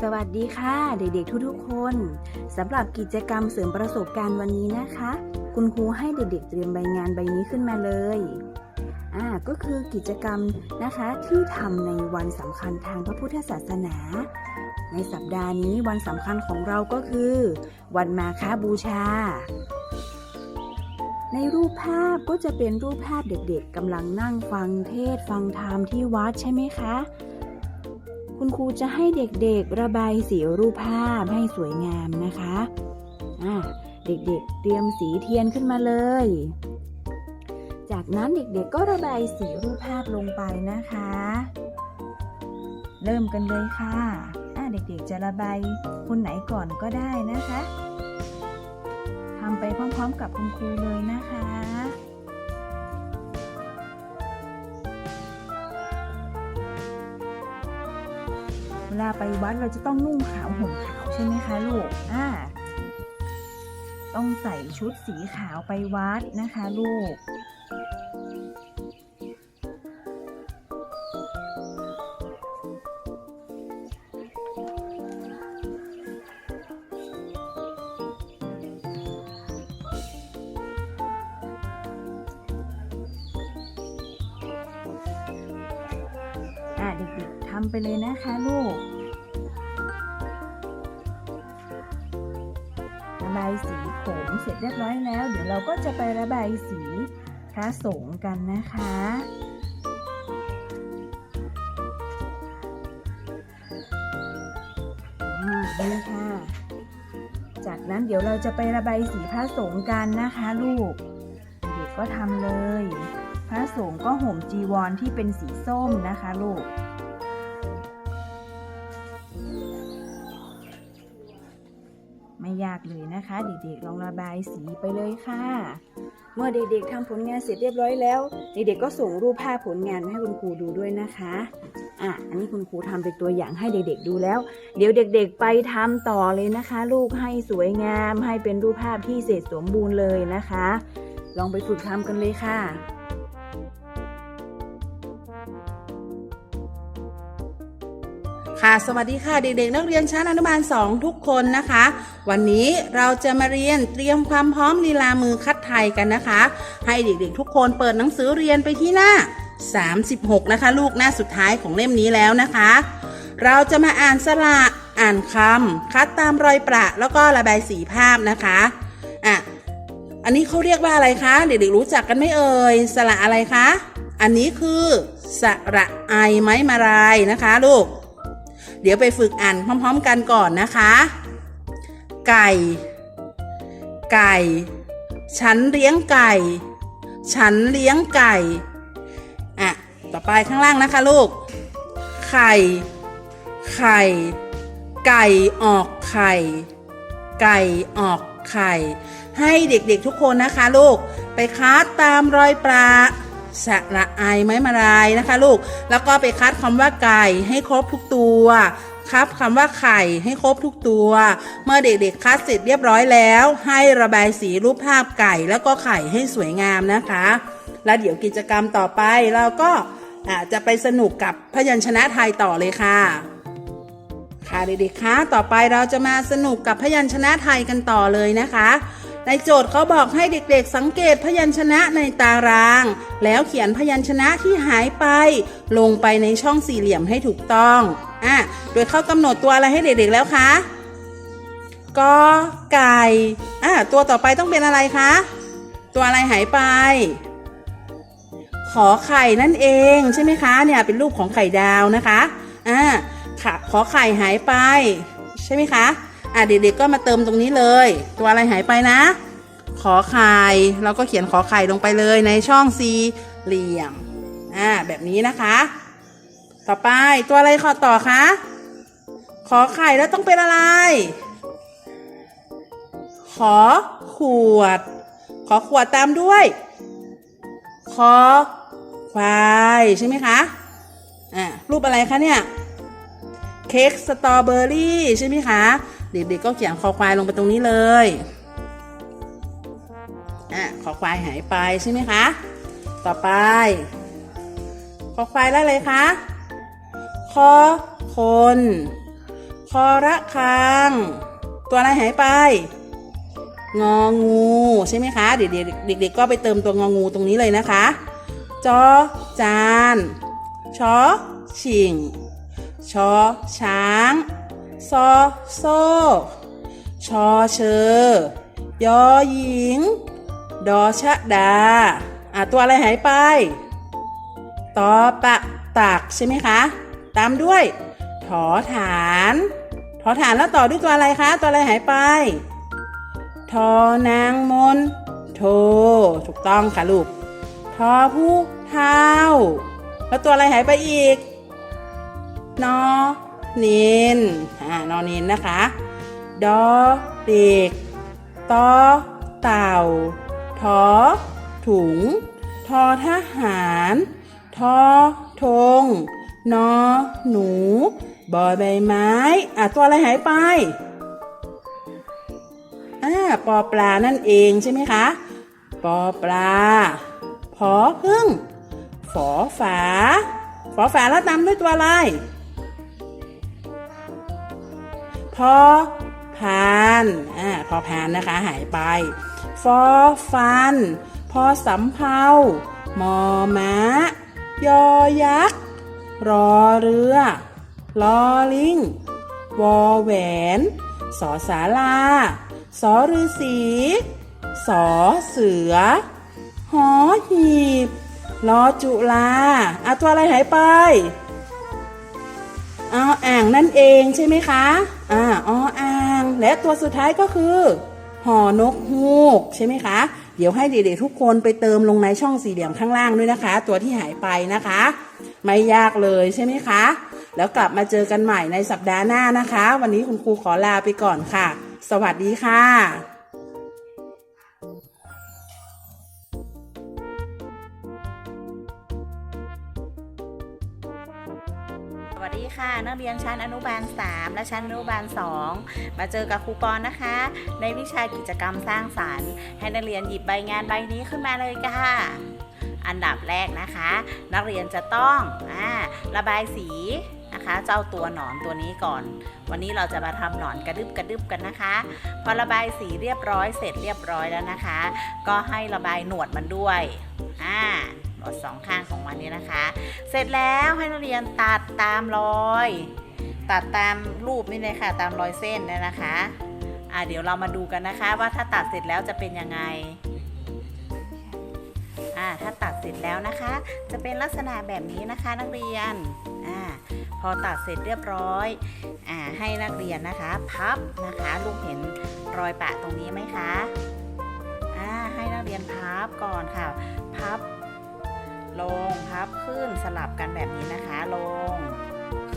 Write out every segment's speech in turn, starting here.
สวัสดีค่ะ เด็กๆทุกๆคนสำหรับกิจกรรมเสริมประสบการณ์วันนี้นะคะ คุณครูให้เด็กๆเตรียมใบงานใบนี้ขึ้นมาเลยอ่าก็คือกิจกรรมนะคะที่ทำในวันสำคัญทางพระพุทธศาสนา ในสัปดาห์นี้วันสำคัญของเราก็คือ วันมาฆบูชา ในรูปภาพก็จะเป็นรูปภาพเด็กๆกำลังนั่งฟังเทศฟังธรรมที่วัดใช่ไหมคะ คุณครูจะให้เด็กๆระบายสีรูปภาพให้สวยงามนะคะอ่าเด็กๆ เตรียมสีเทียนขึ้นมาเลย จากนั้นเด็กๆก็ระบายสีรูปภาพลงไปนะคะ เริ่มกันเลยค่ะอ่าเด็กๆจะระบายคนไหนก่อนก็ได้นะคะทำไปพร้อมๆกับคุณครูเลยนะคะ วลาไปวัดเราจะต้องนุ่งขาวห่มขาวใช่ไหมคะลูก อ่า ต้องใส่ชุดสีขาวไปวัดนะคะลูก อ่าเด็กๆ ทำไปเลยนะคะลูกระบายสีผมเสร็จเรียบร้อยแล้ว เดี๋ยวเราก็จะไประบายสีพระสงฆ์กันนะคะนี่ค่ะ จากนั้นเดี๋ยวเราจะไประบายสีพระสงฆ์กันนะคะลูก เด็กก็ทำเลย พระสงฆ์ก็ห่มจีวรที่เป็นสีส้มนะคะลูก เลยนะคะ เด็กๆลองระบายสีไปเลยค่ะ เมื่อเด็กๆทำผลงานเสร็จเรียบร้อยแล้ว เด็กๆก็ส่งรูปภาพผลงานให้คุณครูดูด้วยนะคะอะอันนี้คุณครูทำเป็นตัวอย่างให้เด็กๆดูแล้ว เดี๋ยวเด็กๆไปทำต่อเลยนะคะ ลูกให้สวยงาม ให้เป็นรูปภาพที่เสร็จสมบูรณ์เลยนะคะ ลองไปฝึกทำกันเลยค่ะ ค่ะสวัสดีค่ะเด็กๆ นักเรียนชั้นอนุบาล 2 ทุกคนนะคะ วันนี้เราจะมาเรียนเตรียมความพร้อมลีลามือคัดไทยกันนะคะ ให้เด็กๆ ทุกคนเปิดหนังสือเรียนไปที่หน้า 36 นะคะ ลูกหน้าสุดท้ายของเล่มนี้แล้วนะคะ เราจะมาอ่านสระอ่านคำคัดตามรอยประแล้วก็ระบายสีภาพนะคะอะอันนี้เขาเรียกว่าอะไรคะเด็กๆรู้จักกันไหมเอ่ยสระอะไรคะอันนี้คือสระไอไม้มาลายนะคะลูก เดี๋ยวไปฝึกอ่านพร้อม ๆ กันก่อนนะคะ ไก่ ไก่ ฉันเลี้ยงไก่ ฉันเลี้ยงไก่ อะ ต่อไปข้างล่างนะคะลูก ไข่ ไข่ ไก่ออกไข่ ไก่ออกไข่ ให้เด็กๆทุกคนนะคะลูก ไปคัดตามรอยปลา สระไอไม้มาลายนะคะลูก แล้วก็ไปคัดคำว่าไก่ให้ครบทุกตัวครับคำว่าไข่ให้ครบทุกตัว เมื่อเด็กๆคัดเสร็จเรียบร้อยแล้ว ให้ระบายสีรูปภาพไก่แล้วก็ไข่ให้สวยงามนะคะ แล้วเดี๋ยวกิจกรรมต่อไปเราก็าจจะไปสนุกกับพยัญชนะไทยต่อเลยค่ะ ค่ะเด็กๆคะต่อไปเราจะมาสนุกกับพยัญชนะไทยกันต่อเลยนะคะ ในโจทย์เขาบอกให้เด็กๆสังเกตพยัญชนะในตาราง แล้วเขียนพยัญชนะที่หายไป ลงไปในช่องสี่เหลี่ยมให้ถูกต้องอะโดยเขากำหนดตัวอะไรให้เด็กๆแล้วคะกอไก่อะตัวต่อไปต้องเป็นอะไรคะ ตัวอะไรหายไป ขอไข่นั่นเองใช่ไหมคะเนี่ยเป็นรูปของไข่ดาวนะคะอ่าค่ะขอไข่หายไป ใช่ไหมคะ อะเด็กๆก็มาเติมตรงนี้เลย ตัวอะไรหายไปนะ ขอไข่เราก็เขียนขอไข่ลงไปเลยในช่องสี่เหลี่ยมอ่าแบบนี้นะคะ ต่อไปตัวอะไรขอต่อคะขอไข่แล้วต้องเป็นอะไร ขอขวด ขอขวดตามด้วยคอควายใช่ไหมคะอ่ารูปอะไรคะเนี่ย เค้กสตรอเบอรี่ใช่ไหมคะ เด็กๆก็เขียนคอควายลงไปตรงนี้เลยอะคอควายหายไปใช่ไหมคะ ต่อไป คอควายแล้วอะไรคะ คอคนคคอระคัง ตัวอะไรหายไป งองูใช่ไหมคะ เด็กๆเด็กๆก็ไปเติมตัวงองูตรงนี้เลยนะคะ จอจาน ชอชิงชอช้าง ซอโซชอเชอยอหญิง ดอชะดา อะตัวอะไรหายไป ตอปะตักใช่ไหมคะ ตามด้วย ถอฐาน ถอฐานแล้วต่อด้วยตัวอะไรคะ ตัวอะไรหายไป ทอนางมน โท ถูกต้องค่ะลูก ทอผู้เท้า แล้วตัวอะไรหายไปอีก นอ เนนอ่านอเนนนะคะ ดอเด็กตอเต่าทอถุง ทอทหาร ทอธงนอหนู บอใบไม้ อะ ตัวอะไรหายไป อ่า ปอปลานั่นเองใช่ไหมคะ ปอปลา พอพึ่ง ฝอฝา ฝอฝาแล้วตามด้วยตัวอะไร พอพานอ่าพอพานนะคะหายไป ฟอฟัน พอสำเภามอม้ายอยักษ์ รอเรือลอลิง วอแหวน สอสาลา สอฤาษีสอเสือ หอหีบลอจุลาอะตัวอะไรหายไป ออ่างนั่นเองใช่ไหมคะอ่าออ่าง และตัวสุดท้ายก็คือหอนกฮูกใช่ไหมคะ เดี๋ยวให้เด็กๆทุกคนไปเติมลงในช่องสี่เหลี่ยมข้างล่างด้วยนะคะ ตัวที่หายไปนะคะ ไม่ยากเลยใช่ไหมคะ แล้วกลับมาเจอกันใหม่ในสัปดาห์หน้านะคะ วันนี้คุณครูขอลาไปก่อนค่ะ สวัสดีค่ะ ค่ะ นักเรียนชั้นอนุบาล 3 และชั้นอนุบาล 2 มาเจอกับครูปอนนะคะ ในวิชากิจกรรมสร้างสารรค์ ให้นักเรียนหยิบใบงานใบนี้ขึ้นมาเลยค่ะ อันดับแรกนะคะ นักเรียนจะต้องอระบายสีนะคะเจ้าตัวหนอนตัวนี้ก่อน วันนี้เราจะมาทำหนอนกระดึบกระดึบกันนะคะ พอระบายสีเรียบร้อยเสร็จเรียบร้อยแล้วนะคะ ก็ให้ระบายหนวดมันด้วยอ่า หนวดสองข้างของมันนี้นะคะ เสร็จแล้วให้นักเรียนตัดตามรอย ตัดตามรูปนี่เลยค่ะ ตามรอยเส้นเนี่ยนะคะอ่าเดี๋ยวเรามาดูกันนะคะว่าถ้าตัดเสร็จแล้วจะเป็นยังไงอ่าถ้าตัดเสร็จแล้วนะคะ จะเป็นลักษณะแบบนี้นะคะนักเรียนอ่าพอตัดเสร็จเรียบร้อยอ่าให้นักเรียนนะคะ พับนะคะลูกเห็นรอยปะตรงนี้ไหมคะอ่าให้นักเรียนพับก่อนค่ะ พับ ลงพับขึ้นสลับกันแบบนี้นะคะ ลง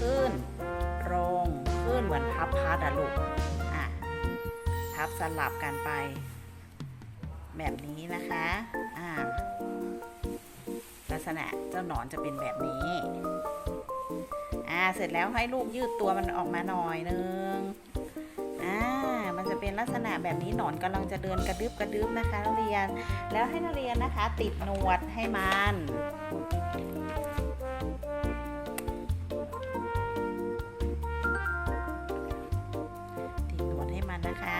ขึ้น ลง ขึ้นเหมือนพับพัดอะลูกอะพับสลับกันไป แบบนี้นะคะอ่าลักษณะเจ้าหนอนจะเป็นแบบนี้อ่าเสร็จแล้วให้ลูกยืดตัวมันออกมาหน่อยนึง จะเป็นลักษณะแบบนี้หนอนกำลังจะเดินกระดึบกระดึบนะคะนักเรียน แล้วให้นักเรียนนะคะ ติดหนวดให้มันติดหนวดให้มันนะคะ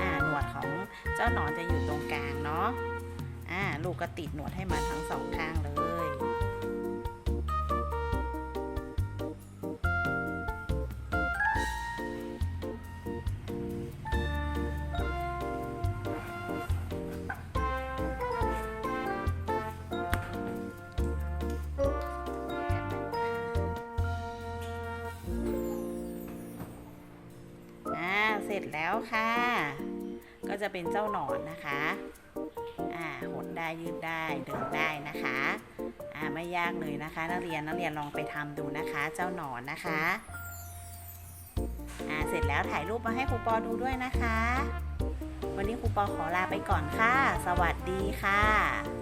อ่าหนวดของเจ้าหนอนจะอยู่ตรงกลางเนาะอ่าลูกก็ติดหนวดให้มันทั้งสองข้างเลย แล้วค่ะ ก็จะเป็นเจ้าหนอนนะคะอ่าหดได้ยืดได้เดินได้นะคะอ่าไม่ยากเลยนะคะ นักเรียนนักเรียนลองไปทำดูนะคะ เจ้าหนอนนะคะอ่าเสร็จแล้วถ่ายรูปมาให้ครูปอดูด้วยนะคะ วันนี้ครูปอขอลาไปก่อนค่ะ สวัสดีค่ะ